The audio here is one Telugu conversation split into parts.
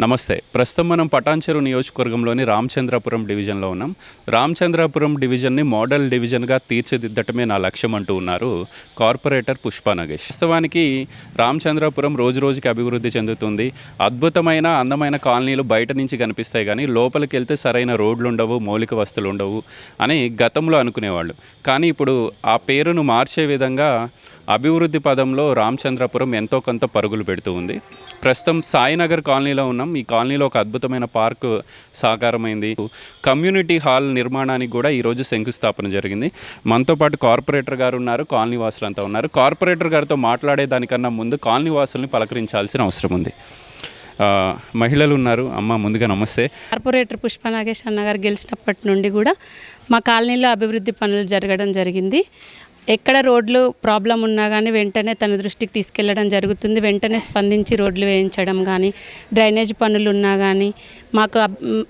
నమస్తే. ప్రస్తుతం మనం పటాన్చెరు నియోజకవర్గంలోని రామచంద్రాపురం డివిజన్లో ఉన్నాం. రామచంద్రాపురం డివిజన్ని మోడల్ డివిజన్గా తీర్చిదిద్దటమే నా లక్ష్యం అంటూ ఉన్నారు కార్పొరేటర్ పుష్ప నగేష్. వాస్తవానికి రామచంద్రాపురం రోజు రోజుకి అభివృద్ధి చెందుతుంది. అద్భుతమైన అందమైన కాలనీలు బయట నుంచి కనిపిస్తాయి కానీ లోపలికి వెళ్తే సరైన రోడ్లు ఉండవు మౌలిక వస్తువులు ఉండవు అని గతంలో అనుకునేవాళ్ళు. కానీ ఇప్పుడు ఆ పేరును మార్చే విధంగా అభివృద్ధి పదంలో రామచంద్రపురం ఎంతో కొంత పరుగులు పెడుతూ ఉంది. ప్రస్తుతం సాయినగర్ కాలనీలో ఉన్నాం. ఈ కాలనీలో ఒక అద్భుతమైన పార్క్ సాకారమైంది. కమ్యూనిటీ హాల్ నిర్మాణానికి కూడా ఈరోజు శంకుస్థాపన జరిగింది. మనతో పాటు కార్పొరేటర్ గారు ఉన్నారు. కాలనీ వాసులంతా ఉన్నారు. కార్పొరేటర్ గారితో మాట్లాడే దానికన్నా ముందు కాలనీ వాసుల్ని పలకరించాల్సిన అవసరం ఉంది. మహిళలు ఉన్నారు. అమ్మ ముందుగా నమస్తే. కార్పొరేటర్ పుష్ప నాగేష్ అన్నగారు గెలిచినప్పటి నుండి కూడా మా కాలనీలో అభివృద్ధి పనులు జరగడం జరిగింది. ఎక్కడ రోడ్లు ప్రాబ్లం ఉన్నా కానీ వెంటనే తన దృష్టికి తీసుకెళ్ళడం జరుగుతుంది. వెంటనే స్పందించి రోడ్లు వేయించడం కానీ డ్రైనేజ్ పనులు ఉన్నా కానీ మాకు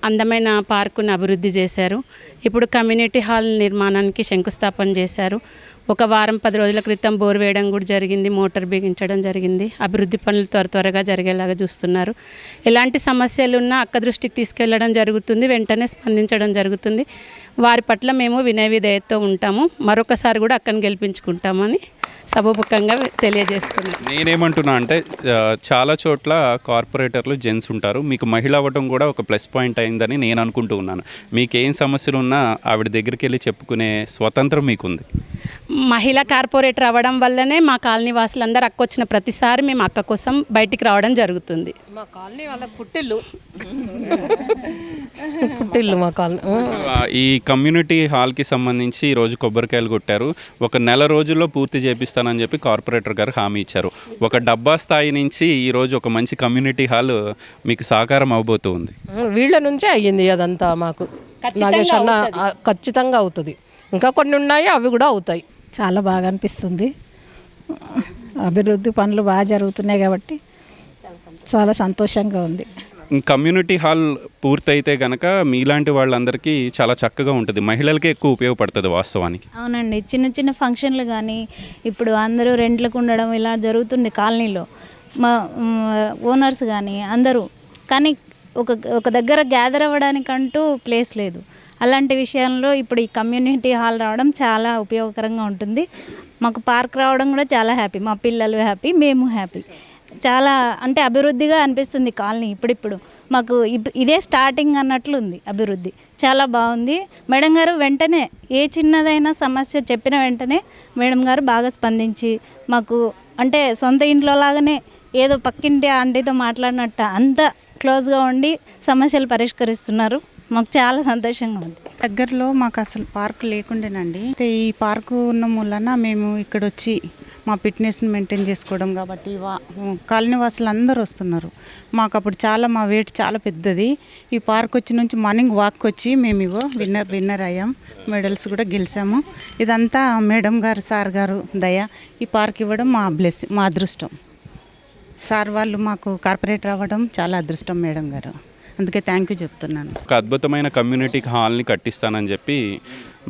అందమైన పార్కును అభివృద్ధి చేశారు. ఇప్పుడు కమ్యూనిటీ హాల్ నిర్మాణానికి శంకుస్థాపన చేశారు. ఒక వారం పది రోజుల క్రితం బోర్ వేయడం కూడా జరిగింది. మోటార్ బిగించడం జరిగింది. అభివృద్ధి పనులు త్వర త్వరగా జరిగేలాగా చూస్తున్నారు. ఎలాంటి సమస్యలు ఉన్నా అక్క దృష్టికి తీసుకెళ్ళడం జరుగుతుంది. వెంటనే స్పందించడం జరుగుతుంది. వారి పట్ల మేము వినయ విధేయతతో ఉంటాము. మరొకసారి కూడా అక్కను గెలిపించుకుంటామని సభముఖంగా తెలియజేస్తున్నాం. నేనేమంటున్నా అంటే చాలా చోట్ల కార్పొరేటర్లు జెంట్స్ ఉంటారు. మీకు మహిళ అవ్వటం కూడా ఒక ప్లస్ పాయింట్ అయిందని నేను అనుకుంటూ ఉన్నాను. మీకు ఏం సమస్యలు ఉన్నా ఆవిడ దగ్గరికి వెళ్ళి చెప్పుకునే స్వతంత్రం మీకుంది. మహిళా కార్పొరేటర్ అవ్వడం వల్లనే మా కాలనీ వాసులందరూ అక్క వచ్చిన ప్రతిసారి మేము అక్క కోసం బయటికి రావడం జరుగుతుంది. మా కాలనీ వాళ్ళ పుట్టిల్లు. పుట్టిల్లు మా కాలనీ. ఆ, ఈ కమ్యూనిటీ హాల్కి సంబంధించి ఈ రోజు కొబ్బరికాయలు కొట్టారు. ఒక నెల రోజుల్లో పూర్తి చేపిస్తానని చెప్పి కార్పొరేటర్ గారు హామీ ఇచ్చారు. ఒక డబ్బా స్థాయి నుంచి ఈ రోజు ఒక మంచి కమ్యూనిటీ హాల్ మీకు సాకారం అవబోతుంది. వీళ్ళ నుంచే అయ్యింది అదంతా మాకు. నాగేష్ అన్న ఖచ్చితంగా అవుతుంది. ఇంకా కొన్ని ఉన్నాయి అవి కూడా అవుతాయి. చాలా బాగా అనిపిస్తుంది. అభివృద్ధి పనులు బాగా జరుగుతున్నాయి కాబట్టి చాలా సంతోషంగా ఉంది. కమ్యూనిటీ హాల్ పూర్తయితే గనక మీలాంటి వాళ్ళందరికీ చాలా చక్కగా ఉంటుంది. మహిళలకే ఎక్కువ ఉపయోగపడుతుంది వాస్తవానికి. అవునండి. చిన్న చిన్న ఫంక్షన్లు కానీ ఇప్పుడు అందరూ రెంట్లకు ఉండడం ఇలా జరుగుతుంది కాలనీలో. మా ఓనర్స్ కానీ అందరూ. కానీ ఒక ఒక దగ్గర గ్యాదర్ అవ్వడానికంటూ ప్లేస్ లేదు. అలాంటి విషయంలో ఇప్పుడు ఈ కమ్యూనిటీ హాల్ రావడం చాలా ఉపయోగకరంగా ఉంటుంది. మాకు పార్క్ రావడం కూడా చాలా హ్యాపీ. మా పిల్లలు హ్యాపీ మేము హ్యాపీ. చాలా అంటే అభివృద్ధిగా అనిపిస్తుంది కాలనీ ఇప్పుడిప్పుడు. మాకు ఇదే స్టార్టింగ్ అన్నట్లుంది అభివృద్ధి. చాలా బాగుంది. మేడం గారు వెంటనే ఏ చిన్నదైనా సమస్య చెప్పిన వెంటనే మేడం గారు బాగా స్పందించి మాకు అంటే సొంత ఇంట్లో లాగానే ఏదో పక్కింటి ఆంటీతో మాట్లాడినట్టు అంత క్లోజ్గా ఉండి సమస్యలు పరిష్కరిస్తున్నారు. మాకు చాలా సంతోషంగా ఉంది. దగ్గరలో మాకు అసలు పార్క్ లేకుండేనండి. అయితే ఈ పార్కు ఉన్న మూలన మేము ఇక్కడ వచ్చి మా ఫిట్నెస్ని మెయింటైన్ చేసుకోవడం కాబట్టి వా కాలనీ వాసులు అందరూ వస్తున్నారు. మాకు అప్పుడు చాలా మా వెయిట్ చాలా పెద్దది. ఈ పార్క్ వచ్చి నుంచి మార్నింగ్ వాక్ వచ్చి మేము ఇగో విన్నర్ విన్నర్ అయ్యాం. మెడల్స్ కూడా గెలిచాము. ఇదంతా మేడం గారు సార్ గారు దయ. ఈ పార్క్ ఇవ్వడం మా బ్లెస్ మా అదృష్టం. సార్ వాళ్ళు మాకు కార్పొరేటర్ అవ్వడం చాలా అదృష్టం మేడం గారు. అందుకే థ్యాంక్ యూ చెప్తున్నాను. ఒక అద్భుతమైన కమ్యూనిటీ హాల్ని కట్టిస్తానని చెప్పి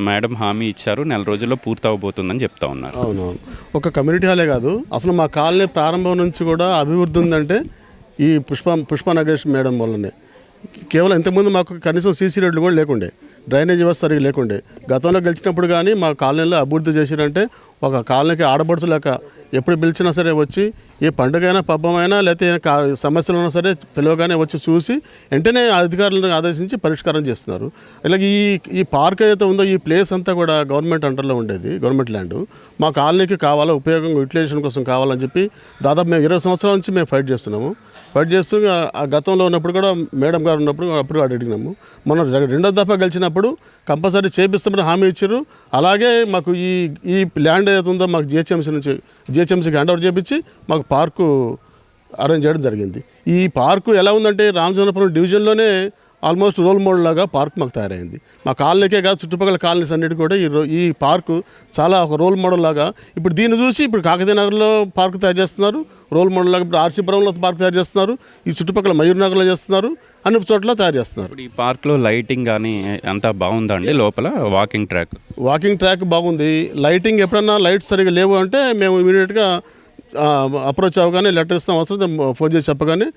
మేడం హామీ ఇచ్చారు. నెల రోజుల్లో పూర్తి అవబోతుందని చెప్తా ఉన్నారు. అవునవును. ఒక కమ్యూనిటీ హాలే కాదు అసలు మా కాలనీ ప్రారంభం నుంచి కూడా అభివృద్ధి ఉందంటే ఈ పుష్ప పుష్ప నగేష్ మేడం వల్లనే. కేవలం ఇంతకుముందు మాకు కనీసం సీసీ రోడ్లు కూడా లేకుండే డ్రైనేజ్ వ్యవస్థ సరిగ్గా లేకుండే. గతంలో గెలిచినప్పుడు కానీ మా కాలనీలో అభివృద్ధి చేసిరంటే ఒక కాలనీకి ఆడబడుచు లేక ఎప్పుడు పిలిచినా సరే వచ్చి ఏ పండుగ అయినా పబ్బమైనా లేకపోతే కా- సమస్యలు ఉన్నా సరే పిలవగానే వచ్చి చూసి వెంటనే అధికారులను ఆదేశించి పరిష్కారం చేస్తున్నారు. ఇలాగ ఈ ఈ పార్క్ ఏదైతే ఉందో ఈ ప్లేస్ అంతా కూడా గవర్నమెంట్ అండర్లో ఉండేది గవర్నమెంట్ ల్యాండ్. మా కాలనీకి కావాలా ఉపయోగం యూటిలైజేషన్ కోసం కావాలని చెప్పి దాదాపు మేము ఇరవై సంవత్సరాల నుంచి మేము ఫైట్ చేస్తున్నాము. ఫైట్ చేస్తూ ఆ- గతంలో ఉన్నప్పుడు కూడా మేడం గారు ఉన్నప్పుడు అప్పుడు అడిగినాము. మొన్న రెండో దఫా గెలిచినప్పుడు కంపల్సరీ చేపిస్తామని హామీ ఇచ్చారు అలాగే మాకు ఈ ఈ ల్యాండ్ ఏదైతే ఉందో మాకు జిహెచ్ఎంసీ నుంచి జిహెచ్ఎంసీకి హ్యాండ్ ఓవర్ చేపించి మాకు పార్కు అరేంజ్ చేయడం జరిగింది. ఈ పార్కు ఎలా ఉందంటే రామచంద్రపురం డివిజన్లోనే ఆల్మోస్ట్ రోల్ మోడల్ లాగా పార్క్ మాకు తయారైంది. మా కాలనీకే కాదు చుట్టుపక్కల కాలనీస్ అన్నిటి కూడా ఈ రో- ఈ పార్కు చాలా ఒక రోల్ మోడల్ లాగా ఇప్పుడు దీన్ని చూసి ఇప్పుడు కాకతీయ నగర్లో పార్క్ తయారు చేస్తున్నారు. రోల్ మోడల్ లాగా ఇప్పుడు ఆర్సీపురంలో పార్క్ తయారు చేస్తున్నారు. ఈ చుట్టుపక్కల మయూర్ నగర్లో చేస్తున్నారు. అన్ని చోట్ల తయారు చేస్తున్నారు. ఇప్పుడు ఈ పార్క్లో లైటింగ్ కానీ అంతా బాగుందా అండి లోపల? Walking track. వాకింగ్ ట్రాక్ బాగుంది. లైటింగ్ ఎప్పుడన్నా లైట్స్ సరిగా లేవు అంటే మేము ఇమీడియట్గా అప్రోచ్ అవ్వగానే లెటర్ ఇస్తాం అవసరం ఫోన్ చేసి చెప్పగానే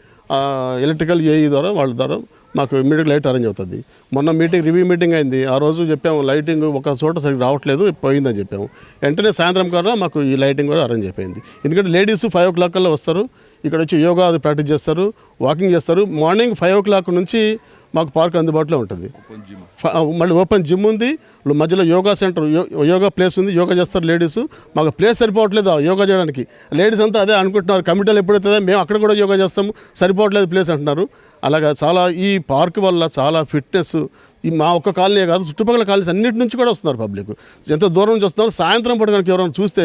ఎలక్ట్రికల్ ఏఈ ద్వారా వాళ్ళ ద్వారా మాకు ఇమీడియట్ లైట్ అరేంజ్ అవుతుంది. మొన్న మీటింగ్ రివ్యూ మీటింగ్ అయింది. ఆ రోజు చెప్పాము లైటింగ్ ఒక చోట సరిగ్గా రావట్లేదు పోయిందని చెప్పాము. వెంటనే సాయంత్రం కల్లా మాకు ఈ లైటింగ్ కూడా అరేంజ్ అయిపోయింది. ఎందుకంటే లేడీస్ ఫైవ్ ఓ క్లాక్ కల్లా వస్తారు. ఇక్కడ వచ్చి యోగా అది ప్రాక్టీస్ చేస్తారు వాకింగ్ చేస్తారు. మార్నింగ్ ఫైవ్ ఓ క్లాక్ నుంచి మాకు పార్క్ అందుబాటులో ఉంటుంది. మళ్ళీ ఓపెన్ జిమ్ ఉంది. మధ్యలో యోగా సెంటర్ యో- యోగా ప్లేస్ ఉంది. యోగా చేస్తారు లేడీస్. మాకు ప్లేస్ సరిపోవట్లేదు యోగా చేయడానికి. లేడీస్ అంతా అదే అనుకుంటున్నారు. కమిటీలు ఎప్పుడైతే మేము అక్కడ కూడా యోగా చేస్తాము సరిపోవట్లేదు ప్లేస్ అంటున్నారు. అలాగా చాలా ఈ పార్క్ వల్ల చాలా ఫిట్నెస్ ఈ మా ఒక్క కాలనీ కాదు చుట్టుపక్కల కాలనీస్ అన్నిటి నుంచి కూడా వస్తున్నారు పబ్లిక్. ఎంత దూరం నుంచి వస్తున్నారు సాయంత్రం పూట కనుక ఎవరైనా చూస్తే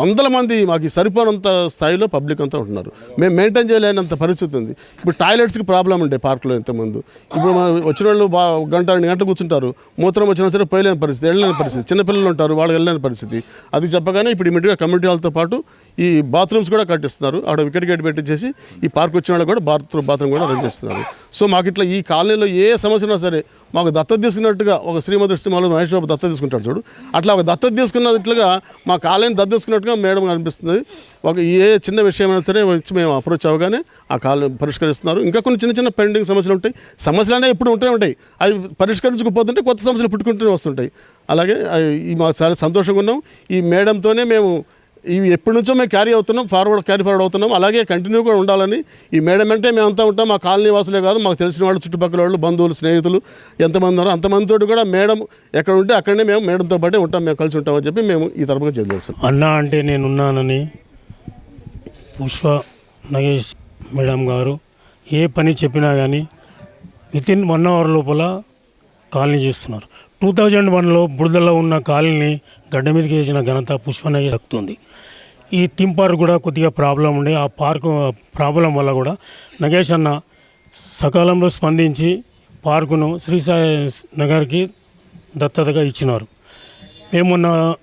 వందల మంది మాకు సరిపోనంత స్థాయిలో పబ్లిక్ అంతా ఉంటున్నారు. మేము మెయింటైన్ చేయలేనంత పరిస్థితి ఉంది. ఇప్పుడు టాయిలెట్స్కి ప్రాబ్లం ఉండే పార్కులో ఇంతకుముందు. ఇప్పుడు వచ్చిన వాళ్ళు బా గంట రెండు గంటలు కూర్చుంటారు. మూత్రం వచ్చినా సరే పోయలేని పరిస్థితి వెళ్ళలేని పరిస్థితి. చిన్నపిల్లలు ఉంటారు వాళ్ళు వెళ్ళలేని పరిస్థితి. అది చెప్పగానే ఇప్పుడు ఇమీడియట్గా కమ్యూనిటీ వాళ్ళతో పాటు ఈ బాత్రూమ్స్ కూడా కట్టిస్తున్నారు. అక్కడ వికెట్ గేట్ పెట్టించేసి ఈ పార్క్ వచ్చిన వాళ్ళు కూడా బాత్రూమ్ బాత్రూమ్ కూడా రన్ చేస్తున్నారు. సో మాకు ఇట్లా ఈ కాలనీలో ఏ సమస్య ఉన్నా సరే మాకు దత్తత తీసుకున్నట్టుగా ఒక శ్రీమతి శ్రీమాలు మహేష్ బాబు దత్తత తీసుకుంటాడు చూడు. అట్లా ఒక దత్తత తీసుకున్నట్లుగా మా కాలనీ దత్త తీసుకున్నట్టుగా మేడం అనిపిస్తుంది. ఒక ఏ చిన్న విషయమైనా సరే వచ్చి మేము అప్రోచ్ అవ్వగానే ఆ కాలనీ పరిష్కరిస్తున్నారు. ఇంకా కొన్ని చిన్న చిన్న పెండింగ్ సమస్యలు ఉంటాయి. సమస్యలు అనేవి ఎప్పుడు ఉంటూనే ఉంటాయి. అవి పరిష్కరించకపోతుంటే కొత్త సమస్యలు పుట్టుకుంటూనే వస్తుంటాయి. అలాగే ఈ మా చాలా సంతోషంగా ఉన్నాం. ఈ మేడంతోనే మేము ఇవి ఎప్పటి నుంచో మేము క్యారీ అవుతున్నాం ఫార్వర్డ్ క్యారీ ఫార్వర్డ్ అవుతున్నాం. అలాగే కంటిన్యూ కూడా ఉండాలని ఈ మేడం అంటే మేమంతా ఉంటాం. మా కాలనీ వాసులే కాదు మాకు తెలిసిన వాళ్ళు చుట్టుపక్కల వాళ్ళు బంధువులు స్నేహితులు ఎంతమంది ఉన్నారో అంతమందితో కూడా మేడం ఎక్కడ ఉంటే అక్కడనే మేము మేడంతో పాటే ఉంటాం. మేము కలిసి ఉంటామని చెప్పి మేము ఈ తరపుగా తెలియజేస్తాం అన్నా అంటే నేనున్నానని పుష్ప నగేష్ మేడం గారు ఏ పని చెప్పినా కానీ వితిన్ వన్ అవర్ లోపల కాలనీ చేస్తున్నారు. టూ థౌజండ్ వన్లో బురదలో ఉన్న కాలనీ గడ్డ మీదకి వేసిన ఘనత పుష్ప దక్కుతుంది ఈ థీమ్ పార్క్ కూడా కొద్దిగా ప్రాబ్లం ఉండే. ఆ పార్క్ ప్రాబ్లం వల్ల కూడా నగేష్ అన్న సకాలంలో స్పందించి పార్కును శ్రీసాయి నగర్కి దత్తతగా ఇచ్చినారు. మేమున్న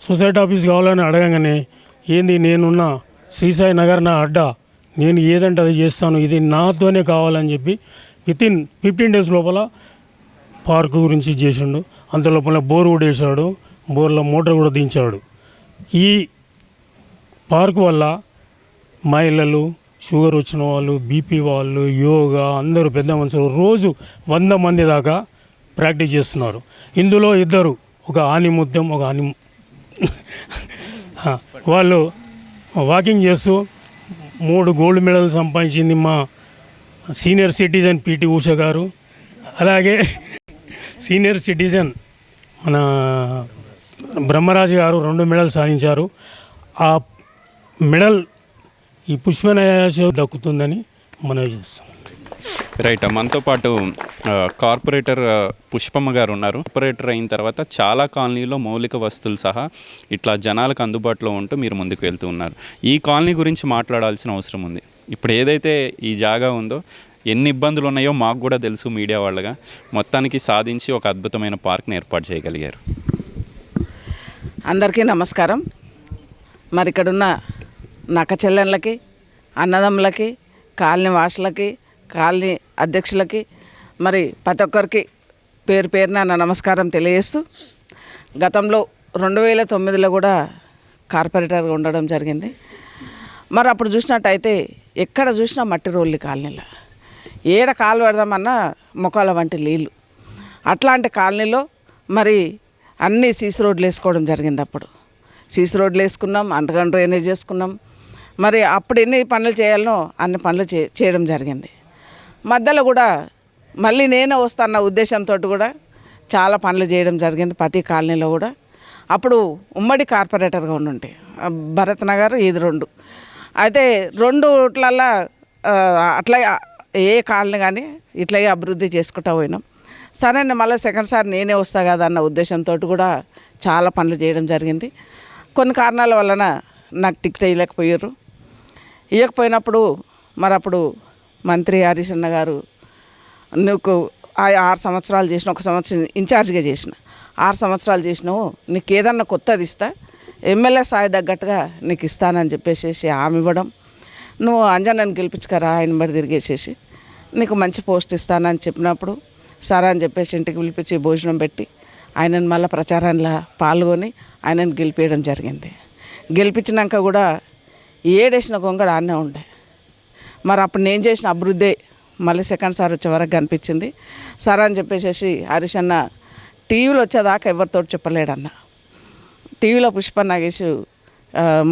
సొసైటీ ఆఫీస్ కావాలని అడగగానే ఏంది నేనున్న శ్రీసాయి నగర్ నా అడ్డా నేను ఏదంటే అది చేస్తాను ఇది నాతోనే కావాలని చెప్పి వితిన్ ఫిఫ్టీన్ డేస్ లోపల పార్క్ గురించి చేసిండు. అంత లోపల బోర్ కూడా వేసాడు బోర్లో మోటార్ కూడా దించాడు. ఈ పార్క్ వల్ల మహిళలు షుగర్ వచ్చిన వాళ్ళు బీపీ వాళ్ళు యోగా అందరూ పెద్ద మనుషులు రోజు వంద మంది దాకా ప్రాక్టీస్ చేస్తున్నారు. ఇందులో ఇద్దరు ఒక ఆని ముద్దం ఒక ఆని వాళ్ళు వాకింగ్ చేస్తూ మూడు గోల్డ్ మెడల్ సంపాదించింది మా సీనియర్ సిటిజన్ పిటి ఉష గారు. అలాగే సీనియర్ సిటిజన్ మన బ్రహ్మరాజు గారు రెండు మెడల్ సాధించారు. ఆ మెడల్ ఈ పుష్పనయాశ దక్కుతుందని మనవి చేస్తాం. రైట్ మనతో పాటు కార్పొరేటర్ పుష్పమ్మ గారు ఉన్నారు. కార్పొరేటర్ అయిన తర్వాత చాలా కాలనీలో మౌలిక వస్తువులు సహా ఇట్లా జనాలకు అందుబాటులో ఉంటూ మీరు ముందుకు వెళ్తూ ఉన్నారు. ఈ కాలనీ గురించి మాట్లాడాల్సిన అవసరం ఉంది. ఇప్పుడు ఏదైతే ఈ జాగా ఉందో ఎన్ని ఇబ్బందులు ఉన్నాయో మాకు కూడా తెలుసు మీడియా వాళ్ళగా. మొత్తానికి సాధించి ఒక అద్భుతమైన పార్క్ని ఏర్పాటు చేయగలిగారు. అందరికీ నమస్కారం. మరి ఇక్కడున్న నక్క చెల్లెళ్ళకి అన్నదమ్ములకి కాలనీ వాసులకి కాలనీ అధ్యక్షులకి మరి ప్రతి ఒక్కరికి పేరు పేరున నా నమస్కారం తెలియజేస్తూ గతంలో రెండు వేల తొమ్మిదిలో కూడా కార్పొరేటర్గా ఉండడం జరిగింది. మరి అప్పుడు చూసినట్టయితే ఎక్కడ చూసినా మట్టి రోళ్ళు కాలనీలో. ఏడ కాలు పెడదామన్నా మొక్కల వంటి నీళ్ళు అట్లాంటి కాలనీలో మరి అన్నీ సీసీ రోడ్లు వేసుకోవడం జరిగింది అప్పుడు. సీసీ రోడ్లు వేసుకున్నాం అండర్గ్రౌండ్ డ్రైనేజ్ చేసుకున్నాం. మరి అప్పుడు ఎన్ని పనులు చేయాలనో అన్ని పనులు చే చేయడం జరిగింది. మధ్యలో కూడా మళ్ళీ నేనే వస్తాన్న ఉద్దేశంతో కూడా చాలా పనులు చేయడం జరిగింది ప్రతి కాలనీలో కూడా. అప్పుడు ఉమ్మడి కార్పొరేటర్గా ఉండుంటే భరత్ నగర్ ఇది రెండు. అయితే రెండు ఇట్లల్లా అట్లా ఏ కాలనీ కానీ ఇట్లాగే అభివృద్ధి చేసుకుంటా పోయినాం. సరే మళ్ళీ సెకండ్ సారి నేనే వస్తా కదా అన్న ఉద్దేశంతో కూడా చాలా పనులు చేయడం జరిగింది. కొన్ని కారణాల వలన నాకు టికెట్ వేయలేకపోయారు ఇవ్వకపోయినప్పుడు మరి అప్పుడు మంత్రి హరీష్ అన్న గారు నీకు ఆ ఆరు సంవత్సరాలు చేసిన ఒక సంవత్సరం ఇన్ఛార్జ్గా చేసిన ఆరు సంవత్సరాలు చేసినావు నీకు ఏదన్నా కొత్తది ఇస్తా ఎమ్మెల్యే స్థాయి తగ్గట్టుగా నీకు ఇస్తానని చెప్పేసి ఆమె ఇవ్వడం నువ్వు అంజనని గెలిపించుకరా ఆయన బడి తిరిగేసేసి నీకు మంచి పోస్ట్ ఇస్తానని చెప్పినప్పుడు సారా అని చెప్పేసి ఇంటికి పిలిపించి భోజనం పెట్టి ఆయనను మళ్ళీ ప్రచారంలో పాల్గొని ఆయనను గెలిపేయడం జరిగింది. గెలిపించినాక కూడా ఏడేసిన గొంగడు ఆనే ఉండే. మరి అప్పుడు నేను చేసిన అభివృద్ధి మళ్ళీ సెకండ్ సార్ వచ్చే వరకు కనిపించింది. సార్ అని చెప్పేసి హరీష్ అన్న టీవీలో వచ్చేదాకా ఎవరితో చెప్పలేడన్న. టీవీలో Pushpa Nagesh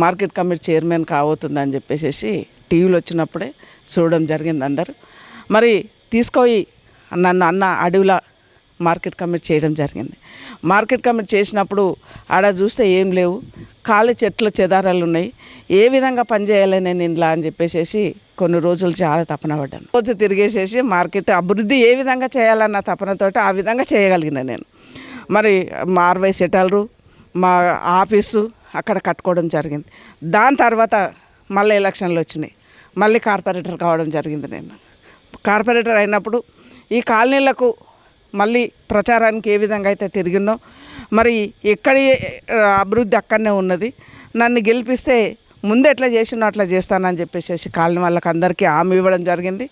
market committee chairman కాబోతుందని చెప్పేసి టీవీలో వచ్చినప్పుడే చూడడం జరిగింది అందరు. మరి తీసుకొని నన్ను అన్న అడవిలో మార్కెట్ కమిటీ చేయడం జరిగింది. మార్కెట్ కమిటీ చేసినప్పుడు ఆడ చూస్తే ఏం లేవు. ఖాళీ చెట్ల చెదారాలు ఉన్నాయి. ఏ విధంగా పనిచేయాలి నేను ఇంట్లో అని చెప్పేసి కొన్ని రోజులు చాలా తపన పడ్డాను. రోజు తిరిగేసేసి మార్కెట్ అభివృద్ధి ఏ విధంగా చేయాలన్న తపనతో ఆ విధంగా చేయగలిగిన నేను. మరి మా అరవై సెటలరు మా ఆఫీసు అక్కడ కట్టుకోవడం జరిగింది. దాని తర్వాత మళ్ళీ ఎలక్షన్లు వచ్చినాయి. మళ్ళీ కార్పొరేటర్ కావడం జరిగింది నేను. కార్పొరేటర్ అయినప్పుడు ఈ కాలనీలకు మళ్ళీ ప్రచారానికి ఏ విధంగా అయితే తిరిగినో మరి ఎక్కడి అభివృద్ధి అక్కడనే ఉన్నది. నన్ను గెలిపిస్తే ముందు ఎట్లా చేసినో అట్లా చేస్తానని చెప్పేసి కాలనీ వాళ్ళకి అందరికీ హామీ ఇవ్వడం జరిగింది.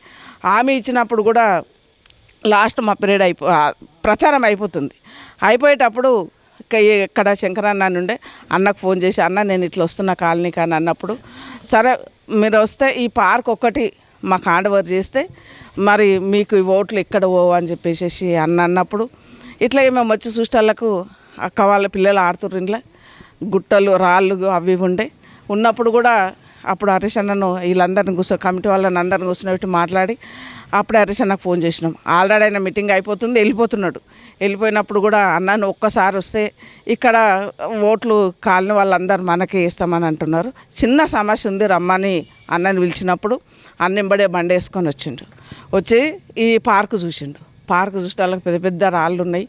హామీ ఇచ్చినప్పుడు కూడా లాస్ట్ మా పీరియడ్ అయిపో ప్రచారం అయిపోతుంది. అయిపోయేటప్పుడు ఇక్కడ శంకరన్న నుండే ఉండే అన్నకు ఫోన్ చేసి అన్న నేను ఇట్లా వస్తున్న కాలనీకి అని అన్నప్పుడు సరే మీరు వస్తే ఈ పార్క్ ఒక్కటి మాకు హ్యాండ్ ఓవర్ చేస్తే మరి మీకు ఈ ఓట్లు ఎక్కడ పోవు అని చెప్పేసి అన్న అన్నప్పుడు ఇట్లా మేము వచ్చి చూసేవాళ్ళకు అక్క వాళ్ళ పిల్లలు ఆడుతుర్రు ఇంట్లో గుట్టలు రాళ్ళు అవి ఉండే ఉన్నప్పుడు కూడా అప్పుడు హరీష్ అన్నను వీళ్ళందరిని కూర్చో కమిటీ వాళ్ళని అందరిని కూర్చున్నట్టు మాట్లాడి అప్పుడే హరీష్ అన్నకు ఫోన్ చేసినాం. ఆల్రెడీ ఆయన మీటింగ్ అయిపోతుంది వెళ్ళిపోతున్నాడు. వెళ్ళిపోయినప్పుడు కూడా అన్నను ఒక్కసారి వస్తే ఇక్కడ ఓట్లు కాలిన వాళ్ళందరూ మనకే వేస్తామని అంటున్నారు. చిన్న సమస్య ఉంది రమ్మని అన్నని పిలిచినప్పుడు అన్నెంబడే బండి వేసుకొని వచ్చిండు. వచ్చి ఈ పార్కు చూసిండు. పార్కు చూస్తే పెద్ద పెద్ద రాళ్ళు ఉన్నాయి.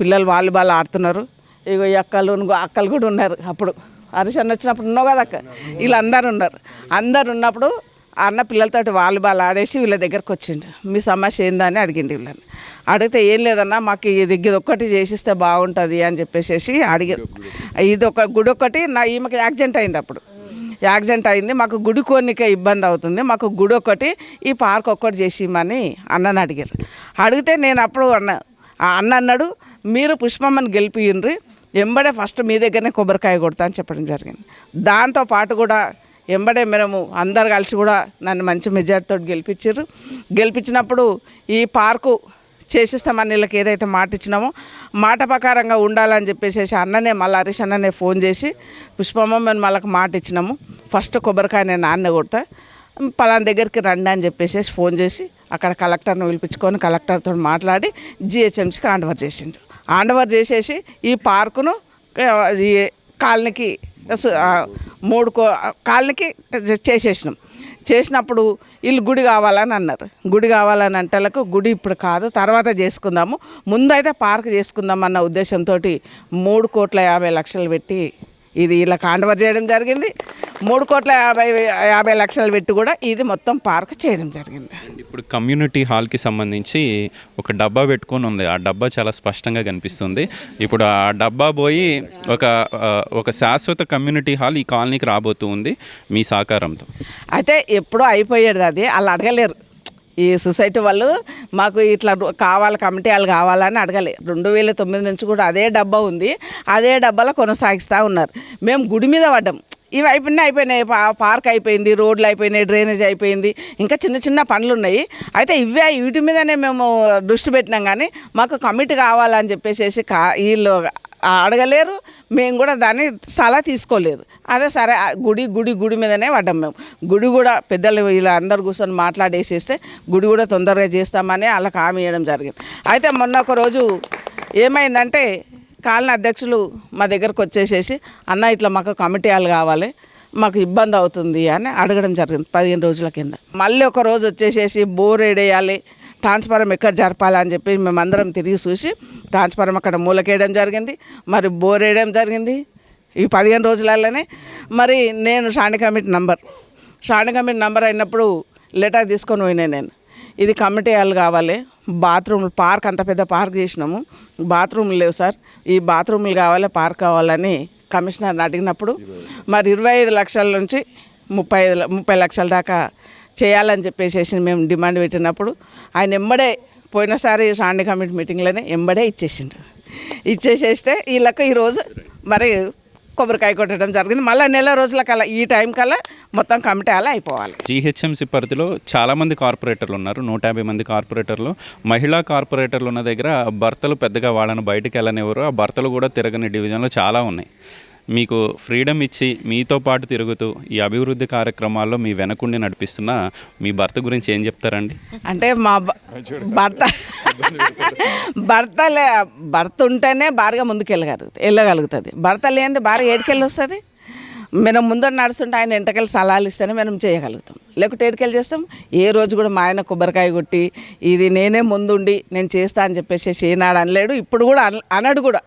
పిల్లలు వాలీబాల్ ఆడుతున్నారు. ఇగో ఈ అక్కలు అక్కలు కూడా ఉన్నారు అప్పుడు. హరీష్ వచ్చినప్పుడు ఉన్నావు కదా అక్క? వీళ్ళందరూ ఉన్నారు. అందరు ఉన్నప్పుడు అన్న పిల్లలతోటి వాలీబాల్ ఆడేసి వీళ్ళ దగ్గరకు వచ్చిండు. మీ సమస్య ఏందని అడిగిండు వీళ్ళని. అడిగితే ఏం లేదన్నా మాకు ఇది ఇది ఒక్కటి చేసిస్తే బాగుంటుంది అని చెప్పేసి అడిగి ఇది ఒక గుడి ఒకటి నా ఈమెకి యాక్సిడెంట్ అయింది అప్పుడు. యాక్సిడెంట్ అయింది. మాకు గుడి కొనికే ఇబ్బంది అవుతుంది. మాకు గుడి ఒకటి ఈ పార్క్ ఒక్కటి చేసి ఇమ్మని అన్నని అడిగారు. అడిగితే నేను అప్పుడు అన్న ఆ అన్న అన్నాడు మీరు పుష్పమ్మని గెలిపియండ్రి ఎంబడే ఫస్ట్ మీ దగ్గరనే కొబ్బరికాయ కొడతా అని చెప్పడం జరిగింది. దాంతో పాటు కూడా ఎంబడే మేము అందరు కలిసి కూడా నన్ను మంచి మెజార్టీతో గెలిపించారు గెలిపించినప్పుడు ఈ పార్కు చేసిస్తామని వీళ్ళకి ఏదైతే మాట ఇచ్చినామో మాట ప్రకారంగా ఉండాలని చెప్పేసి అన్ననే మళ్ళీ హరీష్ అన్ననే ఫోన్ చేసి పుష్పమ్మ మేము మళ్ళీ మాట ఇచ్చినాము. ఫస్ట్ కొబ్బరికాయ నేను నాన్న కొడతా. పలానా దగ్గరికి రండి అని చెప్పేసి ఫోన్ చేసి అక్కడ కలెక్టర్ని పిలిపించుకొని కలెక్టర్తో మాట్లాడి జిహెచ్ఎంసీకి హ్యాండ్ చేసిండు. ఆండవర్ చేసేసి ఈ పార్కును ఈ కాలనీకి మూడు కో కాలనీకి చేసేసినాం. చేసినప్పుడు వీళ్ళు గుడి కావాలని అన్నారు. గుడి కావాలని అంటలకు గుడి ఇప్పుడు కాదు తర్వాత చేసుకుందాము. ముందైతే పార్క్ చేసుకుందాం అన్న ఉద్దేశంతో మూడు కోట్ల యాభై లక్షలు పెట్టి ఇది ఇలా కాండవర్ చేయడం జరిగింది. మూడు కోట్ల యాభై యాభై లక్షలు పెట్టి కూడా ఇది మొత్తం పార్క్ చేయడం జరిగింది. ఇప్పుడు కమ్యూనిటీ హాల్కి సంబంధించి ఒక డబ్బా పెట్టుకొని ఉంది. ఆ డబ్బా చాలా స్పష్టంగా కనిపిస్తుంది. ఇప్పుడు ఆ డబ్బా పోయి ఒక ఒక శాశ్వత కమ్యూనిటీ హాల్ ఈ కాలనీకి రాబోతూ ఉంది మీ సహకారంతో. అయితే ఎప్పుడో అయిపోయేది అది. వాళ్ళు అడగలేరు. ఈ సొసైటీ వాళ్ళు మాకు ఇట్లా కావాలి కమిటీ వాళ్ళు కావాలని అడగలే. రెండు వేల తొమ్మిది నుంచి కూడా అదే డబ్బా ఉంది. అదే డబ్బాలో కొనసాగిస్తూ ఉన్నారు. మేము గుడి మీద పడ్డాం. ఇవి అయిపోయినాయి అయిపోయినాయి. పా- పార్క్ అయిపోయింది రోడ్లు అయిపోయినాయి డ్రైనేజ్ అయిపోయింది. ఇంకా చిన్న చిన్న పనులు ఉన్నాయి అయితే ఇవే వీటి మీదనే మేము దృష్టి పెట్టినాం కానీ మాకు కమిటీ కావాలని చెప్పేసి కా వీళ్ళు అడగలేరు. మేము కూడా దాన్ని సలహా తీసుకోలేదు. అదే సరే గుడి గుడి గుడి మీదనే పడ్డాం మేము. గుడి కూడా పెద్దలు ఇలా అందరు కూర్చొని మాట్లాడేసేస్తే గుడి కూడా తొందరగా చేస్తామని వాళ్ళకి హామీ ఇవ్వడం జరిగింది. అయితే మొన్న ఒక రోజు ఏమైందంటే కాలనీ అధ్యక్షులు మా దగ్గరకు వచ్చేసేసి అన్న ఇట్లా మాకు కమిటీ వాళ్ళు కావాలి మాకు ఇబ్బంది అవుతుంది అని అడగడం జరిగింది పదిహేను రోజుల కింద. మళ్ళీ ఒక రోజు వచ్చేసేసి బోర్ వేయాలి ట్రాన్స్ఫారం ఎక్కడ జరపాలని అని చెప్పి మేమందరం తిరిగి చూసి ట్రాన్స్ఫారం అక్కడ మూలకేయడం జరిగింది. మరి బోర్ వేయడం జరిగింది. ఈ పదిహేను రోజులలోనే మరి నేను షాండి కమిటీ నంబర్ షాండి కమిటీ నంబర్ అయినప్పుడు లెటర్ తీసుకొని పోయినా నేను. ఇది కమిటీ వాళ్ళు కావాలి. బాత్రూమ్ పార్క్ అంత పెద్ద పార్క్ చేసినాము. బాత్రూమ్లు లేవు సార్. ఈ బాత్రూమ్లు కావాలి పార్క్ కావాలని కమిషనర్ని అడిగినప్పుడు మరి ఇరవై ఐదు లక్షల నుంచి ముప్పై ఐదు ముప్పై లక్షల దాకా చేయాలని చెప్పేసి మేము డిమాండ్ పెట్టినప్పుడు ఆయన ఎంబడే పోయినసారి షాండి కమిటీ మీటింగ్లోనే ఎంబడే ఇచ్చేసిండు. ఇచ్చేసేస్తే వీళ్ళకు ఈరోజు మరి కొబ్బరికాయ కొట్టడం జరిగింది. మళ్ళీ నెల రోజుల కల్లా ఈ టైం కల్లా మొత్తం కమిటీ అలా అయిపోవాలి. జీహెచ్ఎంసీ పరిధిలో చాలామంది కార్పొరేటర్లు ఉన్నారు. నూట యాభై మంది కార్పొరేటర్లు. మహిళా కార్పొరేటర్లు ఉన్న దగ్గర భర్తలు పెద్దగా వాళ్ళని బయటకు వెళ్ళనివ్వరు. ఆ భర్తలు కూడా తిరగని డివిజన్లో చాలా ఉన్నాయి. మీకు ఫ్రీడమ్ ఇచ్చి మీతో పాటు తిరుగుతూ ఈ అభివృద్ధి కార్యక్రమాల్లో మీ వెనకుండి నడిపిస్తున్న మీ భర్త గురించి ఏం చెప్తారండి? అంటే మా భర్త భర్త లే భర్త ఉంటేనే భార్య ముందుకు వెళ్ళగలుగుతుంది వెళ్ళగలుగుతుంది. భర్త లేనిది భార్య ఏడికెళ్ళి వస్తుంది? మనం ముందర నడుస్తుంటే ఆయన ఎంటకెళ్ళి సలహాలు ఇస్తేనే మనం చేయగలుగుతాం. లేకుంటే ఏడుకెళ్ళి చేస్తాం? ఏ రోజు కూడా మా ఆయన కొబ్బరికాయ కొట్టి ఇది నేనే ముందుండి నేను చేస్తా అని చెప్పేసి ఏనాడు అనలేడు. ఇప్పుడు కూడా అన్ అనడు కూడా.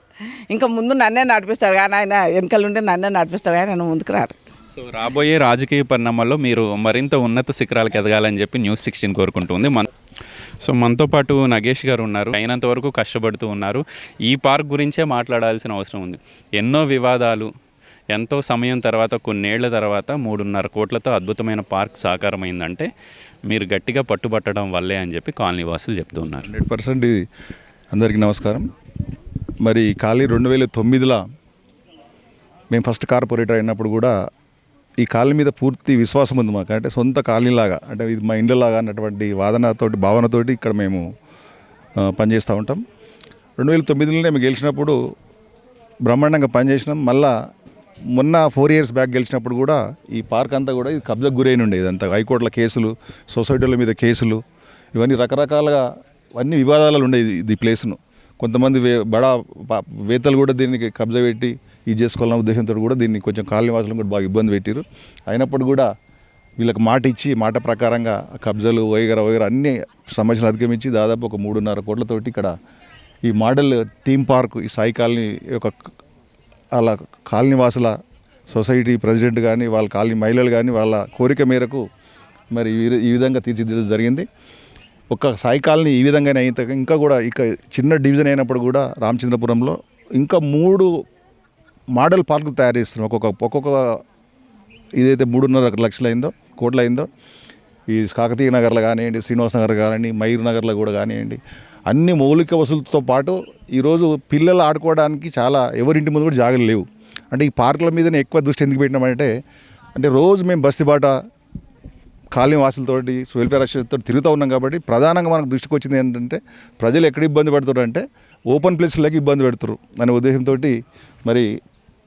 ఇంకా ముందు నన్నే నడిపిస్తాడు కానీ ఆయన వెనకలుండి నన్నే నడిపిస్తాడు కానీ ఆయన ముందుకు రాడు. సో రాబోయే రాజకీయ పరిణామాల్లో మీరు మరింత ఉన్నత శిఖరాలకు ఎదగాలని చెప్పి న్యూస్ సిక్స్టీన్ కోరుకుంటుంది మన సో మనతో పాటు నగేష్ గారు ఉన్నారు. అయినంత వరకు కష్టపడుతూ ఉన్నారు. ఈ పార్క్ గురించే మాట్లాడాల్సిన అవసరం ఉంది. ఎన్నో వివాదాలు ఎంతో సమయం తర్వాత కొన్నేళ్ళ తర్వాత మూడున్నర కోట్లతో అద్భుతమైన పార్క్ సాకారమైందంటే మీరు గట్టిగా పట్టుబట్టడం వల్లే అని చెప్పి కాలనీ వాసులు చెప్తూ ఉన్నారు. హండ్రెడ్ పర్సెంట్ ఇది. అందరికీ నమస్కారం. మరి ఖాళీ రెండు వేల తొమ్మిదిలో మేము ఫస్ట్ కార్పొరేటర్ అయినప్పుడు కూడా ఈ కాలనీ మీద పూర్తి విశ్వాసం ఉంది మాకు. అంటే సొంత కాలనీలాగా అంటే ఇది మా ఇండ్లలాగా అన్నటువంటి వాదనతోటి భావనతోటి ఇక్కడ మేము పనిచేస్తూ ఉంటాం. రెండు వేల తొమ్మిదిలోనే మేము గెలిచినప్పుడు బ్రహ్మాండంగా పనిచేసినాం. మళ్ళా మొన్న ఫోర్ ఇయర్స్ బ్యాక్ గెలిచినప్పుడు కూడా ఈ పార్క్ అంతా కూడా ఇది కబ్జాకు గురైన ఉండేది అంతా హైకోర్టుల కేసులు సొసైటీల మీద కేసులు ఇవన్నీ రకరకాలుగా అన్ని వివాదాలు ఉండేది ఇది ప్లేస్ను. కొంతమంది వే బడా వేతలు కూడా దీనికి కబ్జా పెట్టి ఇది చేసుకోవాలన్న ఉద్దేశంతో కూడా దీన్ని కొంచెం కాలనీవాసులు కూడా బాగా ఇబ్బంది పెట్టారు అయినప్పుడు కూడా వీళ్ళకి మాట ఇచ్చి మాట ప్రకారంగా కబ్జాలు వైగర వైగర అన్ని సమస్యలు అధిగమించి దాదాపు ఒక మూడున్నర కోట్లతోటి ఇక్కడ ఈ మోడల్ థీమ్ పార్క్ ఈ సాయి కాలనీ యొక్క అలా కాలనీవాసుల సొసైటీ ప్రెసిడెంట్ కానీ వాళ్ళ కాలనీ మహిళలు కానీ వాళ్ళ కోరిక మేరకు మరి ఈ ఈ విధంగా తీర్చిదిద్దడం జరిగింది. ఒక సాయి కాలనీ ఈ విధంగానే అయిన ఇంకా కూడా ఇక చిన్న డివిజన్ అయినప్పుడు కూడా రామచంద్రపురంలో ఇంకా మూడు మోడల్ పార్కులు తయారు చేస్తున్నాం ఒక్కొక్క ఒక్కొక్క ఇదైతే మూడున్నర లక్షలైందో కోట్లయిందో అయిందో ఈ కాకతీయ నగర్లో కానివ్వండి శ్రీనివాస నగర్ కానివ్వండి మయూర్ నగర్లో కూడా కానివ్వండి అన్ని మౌలిక వసతులతో పాటు ఈరోజు పిల్లలు ఆడుకోవడానికి చాలా ఎవరింటి ముందు కూడా జాగ్రత్త లేవు. అంటే ఈ పార్కుల మీదనే ఎక్కువ దృష్టి ఎందుకు పెట్టినామంటే అంటే రోజు మేము బస్తిబాట కాలనీ వాసులతోటి వెల్ఫేర్ అసోసియేషన్తో తిరుగుతూ ఉన్నాం కాబట్టి ప్రధానంగా మనకు దృష్టికి వచ్చింది ఏంటంటే ప్రజలు ఎక్కడ ఇబ్బంది పడుతారు అంటే ఓపెన్ ప్లేస్లకి ఇబ్బంది పెడతారు అనే ఉద్దేశంతో మరి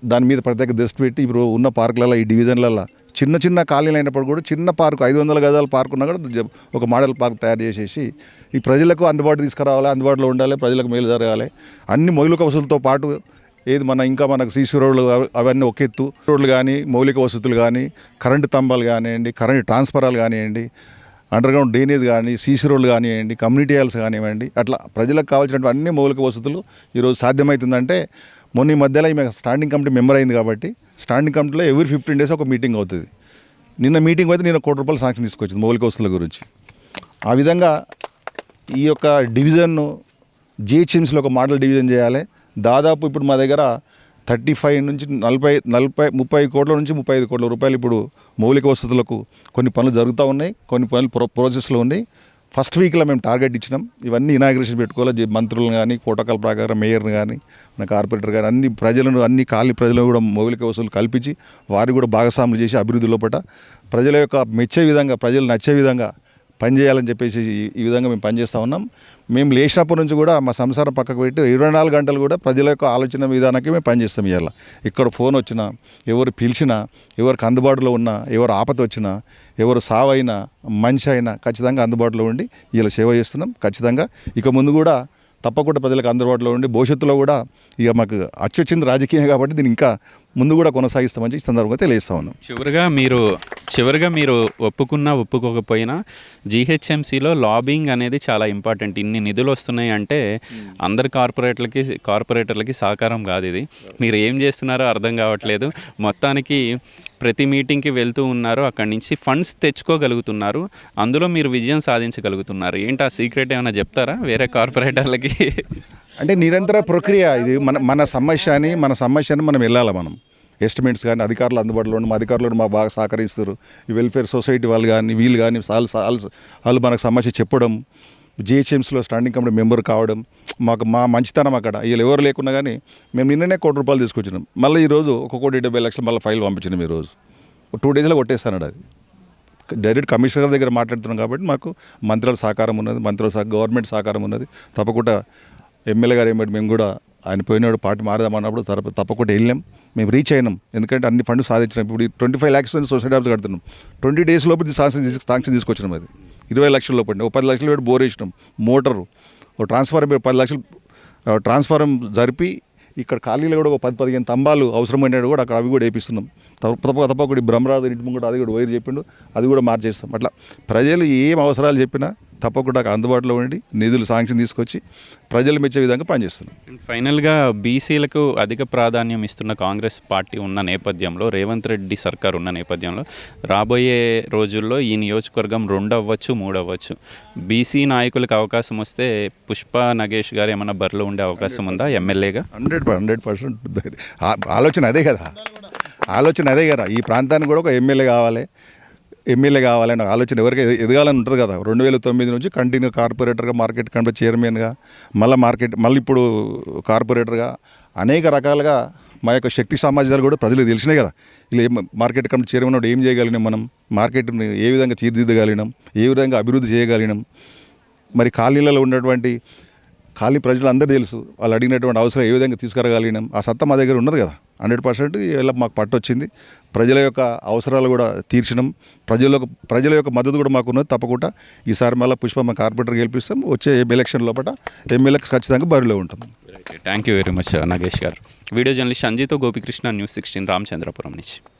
దాని మీద ప్రత్యేక దృష్టి పెట్టి ఇప్పుడు ఉన్న పార్కులలో ఈ డివిజన్లలో చిన్న చిన్న కాలనీలు అయినప్పుడు కూడా చిన్న పార్కు ఐదు వందల గదాల పార్క్ ఉన్నా కూడా ఒక మోడల్ పార్క్ తయారు చేసేసి ఈ ప్రజలకు అందుబాటు తీసుకురావాలి అందుబాటులో ఉండాలి ప్రజలకు మేలు జరగాలి అన్ని మౌలిక వసతులతో పాటు ఏది మన ఇంకా మనకు సీసీ రోడ్లు అవన్నీ ఒక ఎత్తు. రోడ్లు కానీ మౌలిక వసతులు కానీ కరెంటు స్తంభాలు కానివ్వండి కరెంటు ట్రాన్స్ఫరాలు కానివ్వండి అండర్గ్రౌండ్ డ్రైనేజ్ కానీ సీసీ రోడ్లు కానివ్వండి కమ్యూనిటీ హాల్స్ కానివ్వండి అట్లా ప్రజలకు కావాల్సినటువంటి అన్ని మౌలిక వసతులు ఈరోజు సాధ్యమవుతుందంటే మొన్న ఈ మధ్యలో ఈమె స్టాండింగ్ కమిటీ మెంబర్ అయింది కాబట్టి స్టాండింగ్ కమిటీలో ఎవ్రీ ఫిఫ్టీన్ డేస్ ఒక మీటింగ్ అవుతుంది. నిన్న మీటింగ్ అయితే నేను కోటి రూపాయలు సాంక్షన్ తీసుకొచ్చింది మౌలిక వసతుల గురించి. ఆ విధంగా ఈ యొక్క డివిజన్ను జిహెచ్ఎంసీలో ఒక మోడల్ డివిజన్ చేయాలి. దాదాపు ఇప్పుడు మా దగ్గర థర్టీ ఫైవ్ నుంచి నలభై నలభై ముప్పై కోట్ల నుంచి ముప్పై ఐదు కోట్ల రూపాయలు ఇప్పుడు మౌలిక వసతులకు కొన్ని పనులు జరుగుతూ ఉన్నాయి కొన్ని పనులు ప్రో ప్రాసెస్లో ఉన్నాయి. ఫస్ట్ వీక్లో మేము టార్గెట్ ఇచ్చినాం. ఇవన్నీ ఇనాగ్రేషన్ పెట్టుకోవాలి. మంత్రులను కానీ ప్రోటోకాల్ ప్రకారం మేయర్ని కానీ మన కార్పొరేటర్ కానీ అన్ని ప్రజలను అన్ని ఖాళీ ప్రజలను కూడా మౌలిక వసతులు కల్పించి వారు కూడా భాగస్వాములు చేసి అభివృద్ధి లోపల ప్రజల యొక్క మెచ్చే విధంగా ప్రజలు నచ్చే విధంగా పనిచేయాలని చెప్పేసి ఈ- ఈ విధంగా మేము పనిచేస్తూ ఉన్నాం. మేము లేచినప్పటి నుంచి కూడా మా సంసారం పక్కకు పెట్టి ఇరవై నాలుగు గంటలు కూడా ప్రజల యొక్క ఆలోచన విధానానికి మేము పనిచేస్తాం ఇవాళ ఇక్కడ ఫోన్ వచ్చినా ఎవరు పిలిచినా ఎవరికి అందుబాటులో ఉన్నా ఎవరు ఆపత వచ్చినా ఎవరు సావైనా మనిషి అయినా ఖచ్చితంగా అందుబాటులో ఉండి ఇలా సేవ చేస్తున్నాం. ఖచ్చితంగా ఇక ముందు కూడా తప్పకుండా ప్రజలకు అందుబాటులో ఉండి భవిష్యత్తులో కూడా ఇక మాకు అచ్చొచ్చింది రాజకీయం కాబట్టి దీన్ని ఇంకా ముందు కూడా కొనసాగిస్తామని ఈ సందర్భంగా తెలియజేస్తా ఉన్నాం. చివరిగా మీరు చివరిగా మీరు ఒప్పుకున్నా ఒప్పుకోకపోయినా జీహెచ్ఎంసీలో లాబింగ్ అనేది చాలా ఇంపార్టెంట్. ఇన్ని నిధులు వస్తున్నాయి అంటే అందరి కార్పొరేట్లకి కార్పొరేటర్లకి సహకారం కాదు ఇది. మీరు ఏం చేస్తున్నారో అర్థం కావట్లేదు. మొత్తానికి ప్రతి మీటింగ్కి వెళ్తూ ఉన్నారు. అక్కడి నుంచి ఫండ్స్ తెచ్చుకోగలుగుతున్నారు. అందులో మీరు విజయం సాధించగలుగుతున్నారు. ఏంటి ఆ సీక్రెట్ ఏమైనా చెప్తారా? వేరే కార్పొరేటర్లకి? అంటే నిరంతర ప్రక్రియ ఇది. మన మన సమస్య అని మన సమస్యని మనం వెళ్ళాలి మనం? ఎస్టిమేట్స్ కానీ అధికారులు అందుబాటులో ఉండి మా అధికారులు మా బాగా సహకరిస్తారు. ఈ వెల్ఫేర్ సొసైటీ వాళ్ళు కానీ వీళ్ళు కానీ వాళ్ళు వాళ్ళు వాళ్ళు మనకు సమస్య చెప్పడం జిహెచ్ఎంసీలో స్టాండింగ్ కమిటీ మెంబర్ కావడం మాకు మా మంచితనం అక్కడ. వీళ్ళు ఎవరు లేకున్నా కానీ మేము నిన్ననే కోటి రూపాయలు తీసుకొచ్చినాం. మళ్ళీ ఈరోజు ఒక కోటి డెబ్బై లక్షలు మళ్ళీ ఫైల్ పంపించినాం ఈరోజు టూ డేస్లో కొట్టేస్తాను అది. డైరెక్ట్ కమిషనర్ దగ్గర మాట్లాడుతున్నాం కాబట్టి మాకు మంత్రుల సహకారం ఉన్నది మంత్రుల సహ గవర్నమెంట్ సహకారం ఉన్నది. తప్పకుండా ఎమ్మెల్యే గారు ఏమిటి మేము కూడా ఆయన పోయినాడు పార్టీ మారదామన్నప్పుడు తప్పకుండా వెళ్ళాం మేము రీచ్ అయినాం. ఎందుకంటే అన్ని ఫండ్స్ సాధించినాం. ఇప్పుడు twenty five lakhs society of కడుతున్నాం ట్వంటీ డేస్ లోపు సాంక్షన్ శాంక్షన్ తీసు- శాంక్షన్ తీసుకొచ్చినాం అది. ఇరవై లక్షల లోపండి ఒక పది లక్షలు పెట్టి బోర్ వేసినాం. మోటారు ఒక ట్రాన్స్ఫారం పది లక్షలు ట్రాన్స్ఫారం జరిపి ఇక్కడ ఖాళీలో కూడా ఒక పది పదిహేను తంబాలు అవసరమైనవి కూడా అక్కడ అవి కూడా వేపిస్తున్నాం. తప్ప తప్ప ఒకటి బ్రహ్మరాజు ఇంటి ముంగట అది కూడా వైర్ చెప్పిండు. అది కూడా మార్చేస్తాం. అట్లా ప్రజలు ఏం అవసరాలు చెప్పినా తప్పకుండా అందుబాటులో ఉండి నిధులు శాంక్షన్ తీసుకొచ్చి ప్రజలు మెచ్చే విధంగా పనిచేస్తున్నాం. ఫైనల్గా బీసీలకు అధిక ప్రాధాన్యం ఇస్తున్న కాంగ్రెస్ పార్టీ ఉన్న నేపథ్యంలో రేవంత్ రెడ్డి సర్కార్ ఉన్న నేపథ్యంలో రాబోయే రోజుల్లో ఈ నియోజకవర్గం రెండు అవ్వచ్చు మూడు అవ్వచ్చు బీసీ నాయకులకు అవకాశం వస్తే పుష్ప నగేష్ గారు ఏమైనా బరిలో ఉండే అవకాశం ఉందా ఎమ్మెల్యేగా? హండ్రెడ్ హండ్రెడ్ పర్సెంట్ ఆలోచన అదే కదా. ఆలోచన అదే కదా. ఈ ప్రాంతానికి కూడా ఒక ఎమ్మెల్యే కావాలి. ఎమ్మెల్యే కావాలని ఆలోచన ఎవరికి ఎదగాలని ఉంటుంది కదా. రెండు వేల తొమ్మిది నుంచి కంటిన్యూ కార్పొరేటర్గా మార్కెట్ కంటే చైర్మన్గా మళ్ళీ మార్కెట్ మళ్ళీ ఇప్పుడు కార్పొరేటర్గా అనేక రకాలుగా మా యొక్క శక్తి సామాజికాలు కూడా ప్రజలకు తెలిసినాయి కదా. ఇలా మార్కెట్ కంటే చైర్మన్ ఏం చేయగలిగినాం మనం? మార్కెట్ని ఏ విధంగా తీర్చిదిద్దగలిగినాం? ఏ విధంగా అభివృద్ధి చేయగలిగినాం? మరి ఖాళీలలో ఉన్నటువంటి ఖాళీ ప్రజలందరూ తెలుసు. వాళ్ళు అడిగినటువంటి అవసరం ఏ విధంగా తీసుకురాగలిగినాం. ఆ సత్తా మా దగ్గర ఉన్నది కదా. హండ్రెడ్ పర్సెంట్ ఇలా మాకు పట్టు వచ్చింది ప్రజల యొక్క అవసరాలు కూడా తీర్చినాం. ప్రజల ప్రజల యొక్క మద్దతు కూడా మాకు ఉన్నది తప్పకుండా. ఈసారి మళ్ళీ పుష్ప మా కార్పొరేటర్ గెలిపిస్తాం. వచ్చే ఎలక్షన్ లోపల ఎమ్మెల్యేకి ఖచ్చితంగా బరిలో ఉంటాం. Thank you very much Nagesh గారు. వీడియో జర్నలిస్ట్ అంజితో గోపికృష్ణ న్యూస్ సిక్స్టీన్ రామచంద్రపురం నుంచి.